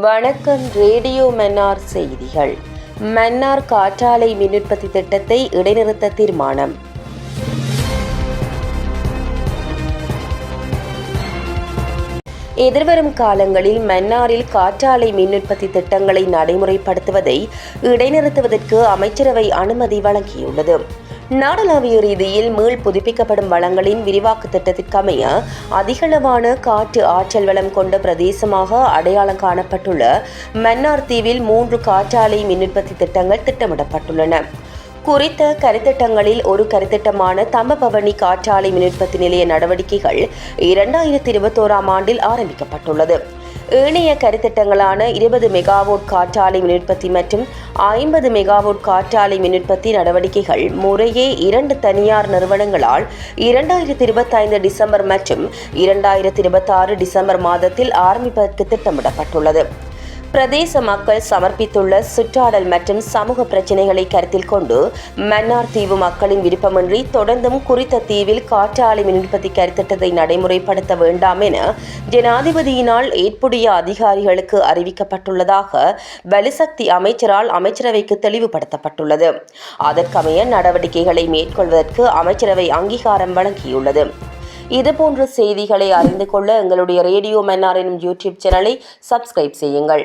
வணக்கம் ரேடியோ மன்னார் செய்திகள். மன்னார் காற்றாலை மின் உற்பத்தி திட்டத்தை இடைநிறுத்த தீர்மானம். எதிர்வரும் காலங்களில் மன்னாரில் காற்றாலை மின் உற்பத்தி திட்டங்களை நடைமுறைப்படுத்துவதை இடைநிறுத்துவதற்கு அமைச்சரவை அனுமதி வழங்கியுள்ளது. நாடளாவிய ரீதியில் மீள் புதுப்பிக்கப்படும் வளங்களின் விரிவாக்க திட்டத்திற்கமைய அதிகளவான காற்று ஆற்றல் வளம் கொண்ட பிரதேசமாக அடையாளம் காணப்பட்டுள்ள மன்னார் தீவில் மூன்று காற்றாலை மின் உற்பத்தி திட்டங்கள் திட்டமிடப்பட்டுள்ளன. குறித்த கருத்திட்டங்களில் ஒரு கருத்திட்டமான தம்பபவனி காற்றாலை மின் உற்பத்தி நிலைய நடவடிக்கைகள் இரண்டாயிரத்தி இருபத்தோராம் ஆண்டில் ஆரம்பிக்கப்பட்டுள்ளது. ஏனைய கருத்திட்டங்களான இருபது மெகாவோட் காற்றாலை மின்உற்பத்தி மற்றும் ஐம்பது மெகாவோட் காற்றாலை மின்உற்பத்தி நடவடிக்கைகள் முறையே இரண்டு தனியார் நிறுவனங்களால் இரண்டாயிரத்தி இருபத்தைந்து டிசம்பர் மற்றும் இரண்டாயிரத்தி இருபத்தாறு டிசம்பர் மாதத்தில் ஆரம்பிப்பதற்கு திட்டமிடப்பட்டுள்ளது. பிரதேச மக்கள் சமர்ப்பித்துள்ள சுற்றாடல் மற்றும் சமூக பிரச்சினைகளை கருத்தில் கொண்டு மன்னார் தீவு மக்களின் விருப்பமின்றி தொடர்ந்தும் குறித்த தீவில் காற்றாலை மின் உற்பத்தி கருத்திட்டத்தை நடைமுறைப்படுத்த வேண்டாம் என ஜனாதிபதியினால் ஏற்புடைய அதிகாரிகளுக்கு அறிவிக்கப்பட்டுள்ளதாக வலுசக்தி அமைச்சரால் அமைச்சரவைக்கு தெளிவுபடுத்தப்பட்டுள்ளது. அதற்கமைய நடவடிக்கைகளை மேற்கொள்வதற்கு அமைச்சரவை அங்கீகாரம் வழங்கியுள்ளது. இதுபோன்ற செய்திகளை அறிந்து கொள்ள எங்களுடைய ரேடியோ மன்னார் எனும் யூடியூப் சேனலை சப்ஸ்கிரைப் செய்யுங்கள்.